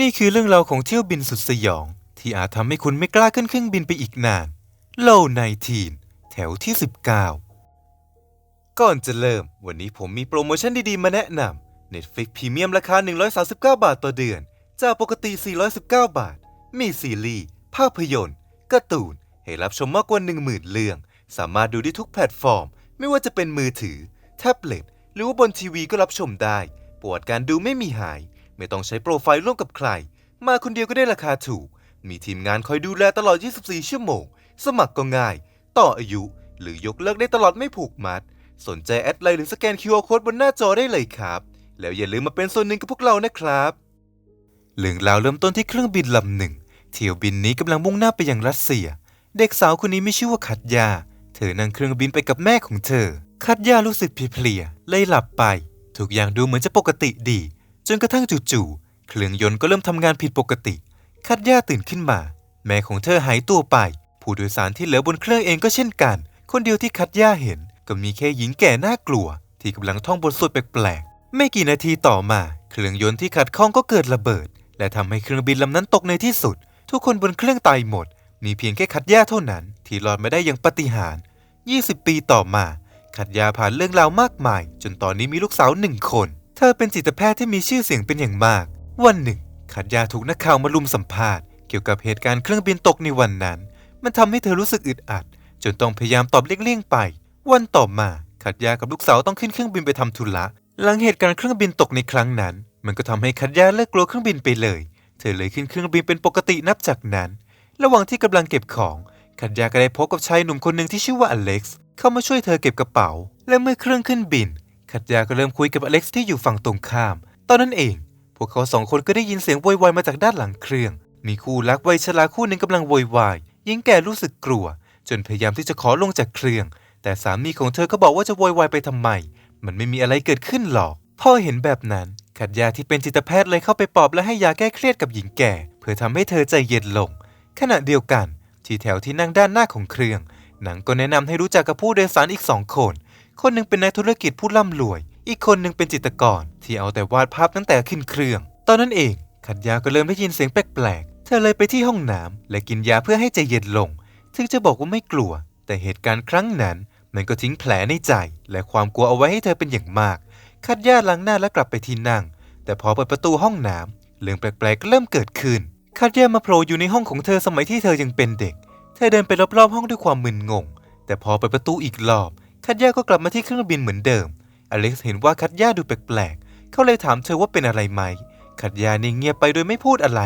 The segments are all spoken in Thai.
นี่คือเรื่องราวของเที่ยวบินสุดสยอง ที่อาจทำให้คุณไม่กล้าขึ้นเครื่องบินไปอีกนาน โลไนทีนแถวที่ 19 ก่อนจะเริ่ม วันนี้ผมมีโปรโมชั่นดีๆ มาแนะนำ Netflix Premium ราคา 139 บาทต่อเดือน จากปกติ 419 บาท มีซีรีส์ ภาพยนตร์การ์ตูน ให้รับชมมากกว่า 10,000 เรื่อง สามารถดูได้ทุกแพลตฟอร์ม ไม่ว่าจะเป็นมือถือ แท็บเล็ต หรือว่าบนทีวีก็รับชมได้ ปวดการดูไม่มีหาย ไม่ต้องใช้โปรไฟล์ร่วมกับใคร มาคนเดียวก็ได้ราคาถูก มีทีมงานคอยดูแลตลอด 24 ชั่วโมง สมัครก็ง่าย ต่ออายุ หรือยกเลิกได้ตลอดไม่ผูกมัด สนใจแอดไลน์หรือสแกน QR Code บนหน้าจอได้เลยครับ แล้วอย่าลืมมาเป็นส่วนหนึ่งกับพวกเรานะครับเรื่องราวเริ่มต้นที่เครื่องบินลำหนึ่ง เที่ยวบินนี้กำลังมุ่งหน้าไปยังรัสเซีย เด็กสาวคนนี้ไม่ชื่อว่าคัตยา เธอนั่งเครื่องบินไปกับแม่ของเธอ คัตยารู้สึกเพลียเลยหลับไป ทุกอย่างดูเหมือนจะปกติดี จนกระทั่งจู่ๆเครื่องยนต์ก็เริ่มทำงานผิดปกติ คัตยาตื่นขึ้นมา แม่ของเธอหายตัวไป ผู้โดยสารที่เหลือบนเครื่องเองก็เช่นกัน คนเดียวที่คัตยาเห็น ก็มีแค่หญิงแก่น่ากลัว ที่กำลังท่องบทสวดแปลกๆไม่กี่นาทีต่อมา เครื่องยนต์ที่ขัดข้องก็เกิดระเบิด และทำให้เครื่องบินลำนั้นตกในที่สุด ทุกคนบนเครื่องตายหมด มีเพียงแค่คัตยาเท่านั้น ที่รอดมาได้อย่างปาฏิหาริย์20 ปีต่อมาคัตยาผ่านเรื่องราวมากมาย จนตอนนี้มีลูกสาวหนึ่งคน เธอเป็นจิตแพทย์ที่มีชื่อเสียงเป็นอย่างมาก วันหนึ่งคัตยาถูกนักข่าวมาลุมสัมภาษณ์เกี่ยวกับเหตุการณ์เครื่องบินตกในวันนั้น มันทำให้เธอรู้สึกอึดอัด จนต้องพยายามตอบเลี่ยงๆไป วันต่อมาคัตยากับลูกสาวต้องขึ้นเครื่องบินไปทำธุระหลังเหตุการณ์เครื่องบินตกในครั้งนั้น มันก็ทำให้คัตยาเลิกกลัวเครื่องบินไปเลย เธอเลยขึ้นเครื่องบินเป็นปกตินับจากนั้น ระหว่างที่กำลังเก็บของคัตยาก็ได้พบกับชายหนุ่มคนหนึ่งที่ชื่อว่าอเล็กซ์เข้ามาช่วยเธอเก็บกระเป๋า และเมื่อเครื่องขึ้นบิน คัตยาก็เริ่มคุยกับอเล็กซ์ที่อยู่ฝั่งตรงข้าม ตอนนั้นเอง พวกเขาสองคนก็ได้ยินเสียงโวยวายมาจากด้านหลังเครื่อง มีคู่รักวัยชราคู่หนึ่งกำลังโวยวายหญิงแก่รู้สึกกลัว จนพยายามที่จะขอลงจากเครื่อง แต่สามีของเธอก็บอกว่าจะโวยวายไปทำไม มันไม่มีอะไรเกิดขึ้นหรอกพอเห็นแบบนั้น ขัดยาที่เป็นจิตแพทย์เลยเข้าไปปลอบและให้ยาแก้เครียดกับหญิงแก่ เพื่อทำให้เธอใจเย็นลง ขณะเดียวกัน ที่แถวที่นั่งด้านหน้าของเครื่อง หนังก็แนะนำให้รู้จักกับผู้โดยสารอีกสองคน คนหนึ่งเป็นนักธุรกิจผู้ร่ำรวย อีกคนหนึ่งเป็นจิตรกร ที่เอาแต่วาดภาพตั้งแต่ขึ้นเครื่อง ตอนนั้นเอง ขัดยาก็เริ่มได้ยินเสียงแปลกๆ เธอเลยไปที่ห้องน้ำและกินยาเพื่อให้ใจเย็นลง ถึงจะบอกว่าไม่กลัว แต่เหตุการณ์ครั้งนั้นมันก็ทิ้งแผลในใจ และความกลัวเอาไว้ให้เธอเป็นอย่างมากคัดยาล้างหน้าและกลับไปที่นั่ง แต่พอเปิดประตูห้องน้ำเรื่องแปลกๆก็เริ่มเกิดขึ้นคัดยามาโผล่อยู่ในห้องของเธอสมัยที่เธอยังเป็นเด็ก เธอเดินไปรอบๆห้องด้วยความมึนงง แต่พอเปิดประตูอีกรอบ คัดยาก็กลับมาที่เครื่องบินเหมือนเดิม อเล็กซ์เห็นว่าคัดยาดูแปลกๆ เขาเลยถามเธอว่าเป็นอะไรไหม คัดยานิ่งเงียบไปโดยไม่พูดอะไร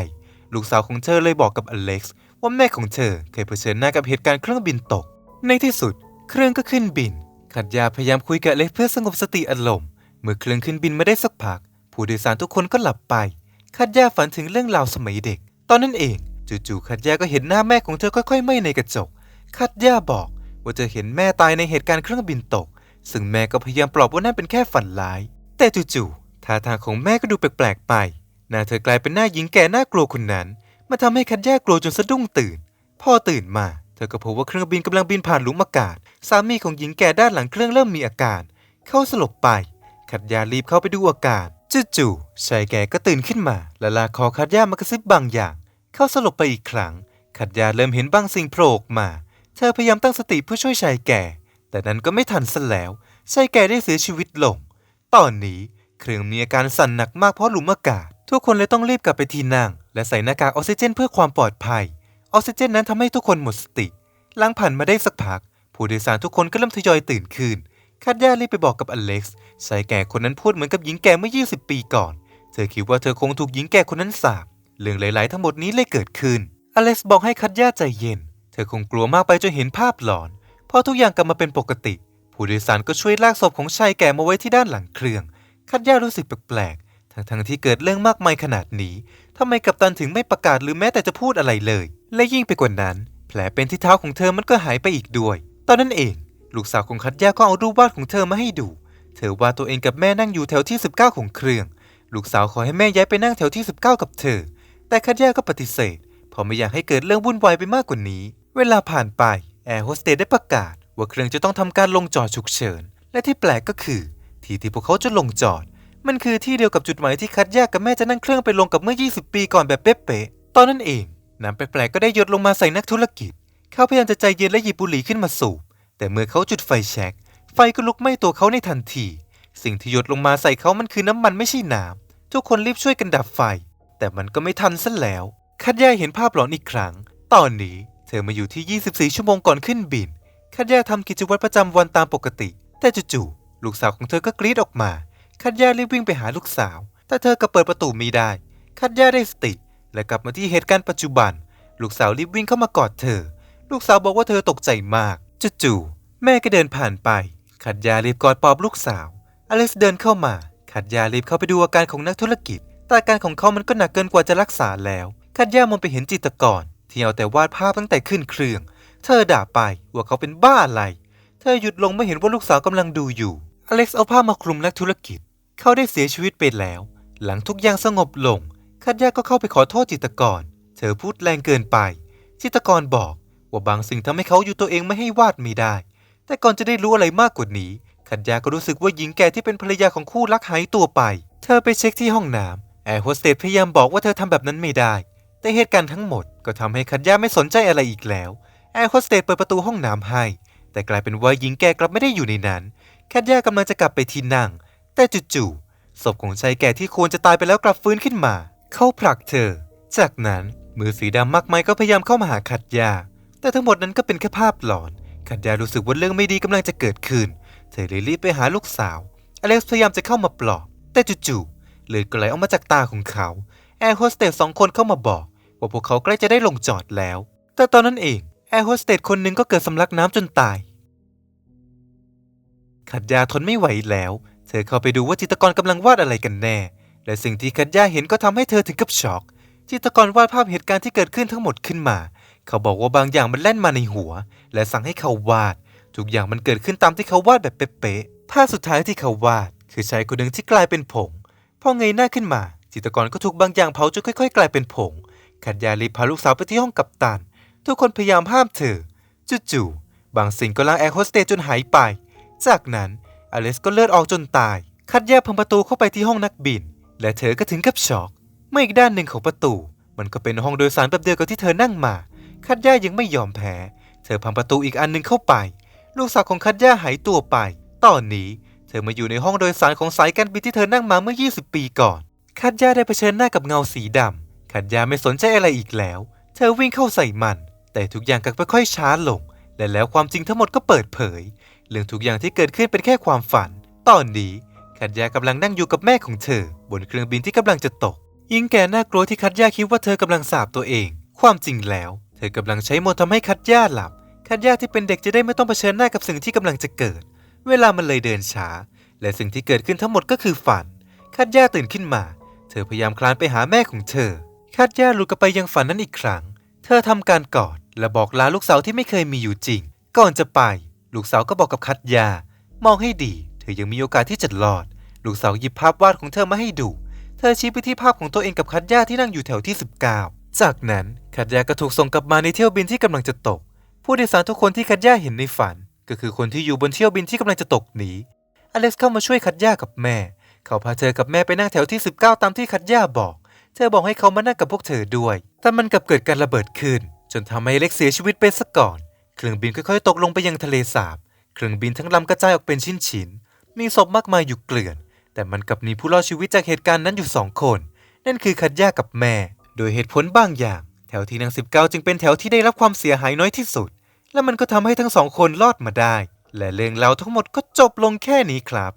ลูกสาวของเธอเลยบอกกับอเล็กซ์ว่าแม่ของเธอเคยเผชิญหน้ากับเหตุการณ์เครื่องบินตก ในที่สุด เครื่องก็ขึ้นบิน ขัดยาพยายามคุยกับอเล็กซ์เพื่อสงบสติอารมณ์ เมื่อเครื่องขึ้นบินมาได้สักพัก ผู้โดยสารทุกคนก็หลับไปคัดยาฝันถึงเรื่องราวสมัยเด็ก ตอนนั้นเอง จู่ๆคัดยาก็เห็นหน้าแม่ของเธอค่อยๆไหม้ในกระจกคัดยาบอก ว่าเธอเห็นแม่ตายในเหตุการณ์เครื่องบินตก ซึ่งแม่ก็พยายามปลอบว่านั่นเป็นแค่ฝันร้าย แต่จู่ๆท่าทางของแม่ก็ดูแปลกๆไป หน้าเธอกลายเป็นหน้าหญิงแก่น่ากลัวคนนั้นมันทำให้คัดยากลัวจนสะดุ้งตื่น พอตื่นมา เธอก็พบว่าเครื่องบินกำลังบินผ่านหลุมอากาศ สามีของหญิงแก่ด้านหลังเครื่องเริ่มมีอาการ เข้าสลบไป ขัดยารีบเข้าไปดูอาการจู่ๆชายแก่ก็ตื่นขึ้นมา และลากคอขัดยามากระซิบบางอย่าง เข้าสลบไปอีกครั้ง ขัดยาเริ่มเห็นบางสิ่งโผล่ออกมา เธอพยายามตั้งสติเพื่อช่วยชายแก่ แต่นั้นก็ไม่ทันซะแล้ว ชายแก่ได้เสียชีวิตลง ตอนนี้เครื่องมีอาการสั่นหนักมากเพราะหลุมอากาศ ทุกคนเลยต้องรีบกลับไปที่นั่ง และใส่หน้ากากออกซิเจนเพื่อความปลอดภัย ออกซิเจนนั้นทำให้ทุกคนหมดสติ หลังผ่านมาได้สักพัก ผู้โดยสารทุกคนก็เริ่มทยอยตื่นขึ้นคัดย่ารีบไปบอกกับอเล็กซ์ชายแก่คนนั้นพูดเหมือนกับหญิงแก่เมื่อ 20 ปีก่อน เธอคิดว่าเธอคงถูกหญิงแก่คนนั้นสาปเรื่องหลาย ๆ ทั้งหมดนี้เลยเกิดขึ้น อเล็กซ์บอกให้คัดย่าใจเย็น อคงกลัวมากไปจนเห็นภาพหลอน พอทุกอย่างกลับมาเป็นปกติ ผู้โดยสารก็ช่วยลากศพของชายแก่มาไว้ที่ด้านหลังเครื่อง คัดย่ารู้สึกแปลกๆ ทั้งๆที่เกิดเรื่องมากมายขนาดนี้ทำไมกัปตันถึงไม่ประกาศหรือแม้แต่จะพูดอะไรเลย และยิ่งไปกว่านั้น แผลเป็นที่เท้าของเธอมันก็หายไปอีกด้วย ตอนนั้นเอง ลูกสาวของคัตย่าก็เอารูปวาดของเธอมาให้ดู เธอวาดตัวเองกับแม่นั่งอยู่แถวที่ 19 ของเครื่อง ลูกสาวขอให้แม่ย้ายไปนั่งแถวที่ 19 กับเธอ แต่คัตย่าก็ปฏิเสธเพราะไม่อยากให้เกิดเรื่องวุ่นวายไปมากกว่านี้ เวลาผ่านไปแอร์โฮสเตสได้ประกาศ ว่าเครื่องจะต้องทำการลงจอดฉุกเฉิน และที่แปลกก็คือ ที่ที่พวกเขาจะลงจอด มันคือที่เดียวกับจุดหมายที่คัดยากกับแม่จะนั่งเครื่องไปลงกับเมื่อ 20 ปีก่อนแบบเป๊ะๆตอนนั้นเองน้ำแปลกๆก็ได้หยดลงมาใส่นักธุรกิจ เขาพยายามจะใจเย็นและหยิบบุหรี่ขึ้นมาสูบ แต่เมื่อเขาจุดไฟแช็กไฟก็ลุกไหม้ตัวเขาในทันที สิ่งที่หยดลงมาใส่เขามันคือน้ำมันไม่ใช่น้ำทุกคนรีบช่วยกันดับไฟ แต่มันก็ไม่ทันซะแล้วคัดย่าเห็นภาพหลอนอีกครั้ง ตอนนี้ เธอมาอยู่ที่ 24 ชั่วโมงก่อนขึ้นบินคัดย่าทำกิจวัตรประจำวันตามปกติ แต่จู่ๆลูกสาวของเธอก็กรีดออกมาคัดย่ารีบวิ่งไปหาลูกสาว แต่เธอก็เปิดประตูไม่ได้คัดย่าได้สติ และกลับมาที่เหตุการณ์ปัจจุบัน ลูกสาวรีบวิ่งเข้ามากอดเธอ ลูกสาวบอกว่าเธอตกใจมากจู่ๆแม่ก็เดินผ่านไปคัดยารีบกอดปลอบลูกสาว อเล็กซ์เดินเข้ามาคัดยารีบเข้าไปดูอาการของนักธุรกิจแต่อาการของเขามันก็หนักเกินกว่าจะรักษาแล้วคัดยามองไปเห็นจิตกร ที่เอาแต่วาดภาพตั้งแต่ขึ้นเครื่อง เธอด่าไปว่าเขาเป็นบ้าอะไร เธอหยุดลงเมื่อเห็นว่าลูกสาวกำลังดูอยู่ อเล็กซ์เอาผ้ามาคลุมนักธุรกิจ เขาได้เสียชีวิตไปแล้ว หลังทุกอย่างสงบลงคัดยาก็เข้าไปขอโทษจิตกร เธอพูดแรงเกินไป จิตกรบอกว่าบางสิ่งทำให้เขาอยู่ตัวเองไม่ให้วาดไม่ได้ แต่ก่อนจะได้รู้อะไรมากกว่านี้ คัดยาก็รู้สึกว่าหญิงแก่ที่เป็นภรรยาของคู่รักหายตัวไป เธอไปเช็คที่ห้องน้ำแอร์โฮสเตสพยายามบอกว่าเธอทำแบบนั้นไม่ได้ แต่เหตุการณ์ทั้งหมดก็ทำให้คัดยาไม่สนใจอะไรอีกแล้วแอร์โฮสเตสเปิดประตูห้องน้ำให้ แต่กลายเป็นว่าหญิงแก่กลับไม่ได้อยู่ในนั้น คัดยากำลังจะกลับไปที่นั่ง แต่จู่ๆศพของชายแก่ที่ควรจะตายไปแล้วกลับฟื้นขึ้นมา เขาผลักเธอ จากนั้นมือสีดำมากมายก็พยายามเข้ามาหาคัดยา แต่ทั้งหมดนั้นก็เป็นแค่ภาพหลอน คัดยารู้สึกว่าเรื่องไม่ดีกำลังจะเกิดขึ้น เธอเลยรีบไปหาลูกสาว อเล็กซ์พยายามจะเข้ามาปลอบ แต่จู่ๆเลือดก็ไหลออกมาจากตาของเขา แอร์โฮสเตสสองคนเข้ามาบอก ว่าพวกเขาใกล้จะได้ลงจอดแล้ว แต่ตอนนั้นเองแอร์โฮสเตสคนหนึ่งก็เกิดสำลักน้ำจนตาย ขัดยาทนไม่ไหวแล้ว เธอเข้าไปดูว่าจิตรกรกำลังวาดอะไรกันแน่ และสิ่งที่ขัดยาเห็นก็ทำให้เธอถึงกับช็อก จิตรกรวาดภาพเหตุการณ์ที่เกิดขึ้นทั้งหมดขึ้นมา เขาบอกว่าบางอย่างมันแล่นมาในหัว และสั่งให้เขาวาด ทุกอย่างมันเกิดขึ้นตามที่เขาวาดแบบเป๊ะๆภาพสุดท้ายที่เขาวาด คือชายคนหนึ่งที่กลายเป็นผงพอเงยหน้าขึ้นมา จิตรกรก็ถูกบางอย่างเผาจนค่อย ๆ กลายเป็นผง ขัดยารีพาลูกสาวไปที่ห้องกัปตัน ทุกคนพยายามห้ามเธอ จู่ๆ บางสิ่งก็ล้างแอร์โฮสเตสจนหายไป จากนั้นอเล็กซ์ก็เลือดออกจนตายคัดแยกพังประตูเข้าไปที่ห้องนักบิน และเธอก็ถึงกับช็อกเมื่ออีกด้านหนึ่งของประตู มันก็เป็นห้องโดยสารแบบเดียวกับที่เธอนั่งมา คัดย่ายังไม่ยอมแพ้ เธอพังประตูอีกอันหนึ่งเข้าไป ลูกสาวของคัดย่าหายตัวไป ตอนนี้เธอมาอยู่ในห้องโดยสารของสายการบินที่เธอนั่งมาเมื่อ 20 ปีก่อน คัดย่าได้เผชิญหน้ากับเงาสีดำ คัดยาไม่สนใจอะไรอีกแล้ว เธอวิ่งเข้าใส่มัน แต่ทุกอย่างกลับค่อยๆช้าลง และแล้วความจริงทั้งหมดก็เปิดเผย เรื่องทุกอย่างที่เกิดขึ้นเป็นแค่ความฝัน ตอนนี้คัดยากำลังนั่งอยู่กับแม่ของเธอ บนเครื่องบินที่กำลังจะตก ยิ่งแก่น่ากลัวที่คัดยาคิดว่าเธอกำลังสาบตัวเอง ความจริงแล้ว เธอกำลังใช้มนต์ทำให้คัดยาหลับ คัดยาที่เป็นเด็กจะได้ไม่ต้องเผชิญหน้ากับสิ่งที่กำลังจะเกิด เวลามันเลยเดินช้า และสิ่งที่เกิดขึ้นทั้งหมดก็คือฝัน คัดยาตื่นขึ้นมา เธอพยายามคลานไปหาแม่ของเธอ คัดยาหลุดกลับไปยังฝันนั้นอีกครั้ง เธอทำการกอดและบอกลาลูกสาวที่ไม่เคยมีอยู่จริง ก่อนจะไป ลูกสาวก็บอกกับคัดยา มองให้ดี เธอยังมีโอกาสที่จะรอด ลูกสาวหยิบภาพวาดของเธอมาให้ดู เธอชี้ไปที่ภาพของตัวเองกับคัดยาที่นั่งอยู่แถวที่ 19 จากนั้นคัดยาก็ถูกส่งกลับมาในเที่ยวบินที่กำลังจะตก ผู้โดยสารทุกคนที่คัดยาเห็นในฝัน ก็คือคนที่อยู่บนเที่ยวบินที่กำลังจะตกหนีอเล็กซ์เข้ามาช่วยคัดยากับแม่ เขาพาเธอกับแม่ไปนั่งแถวที่ 19 ตามที่คัดยาบอก ธอบอกให้เขามานั่งกับพวกเธอด้วย แต่มันกลับเกิดการระเบิดขึ้น จนทำให้เล็กเสียชีวิตไปซะก่อน เครื่องบินค่อยๆตกลงไปยังทะเลสาบ เครื่องบินทั้งลำกระจายออกเป็นชิ้นๆ มีศพมากมายอยู่เกลื่อน แต่มันกลับมีผู้รอดชีวิตจากเหตุการณ์นั้นอยู่สองคน นั่นคือคัดย่ากับแม่ โดยเหตุผลบางอย่าง แถวที่นาง19จึงเป็นแถวที่ได้รับความเสียหายน้อยที่สุด และมันก็ทำให้ทั้งสองคนรอดมาได้ และเรื่องราวทั้งหมดก็จบลงแค่นี้ครับ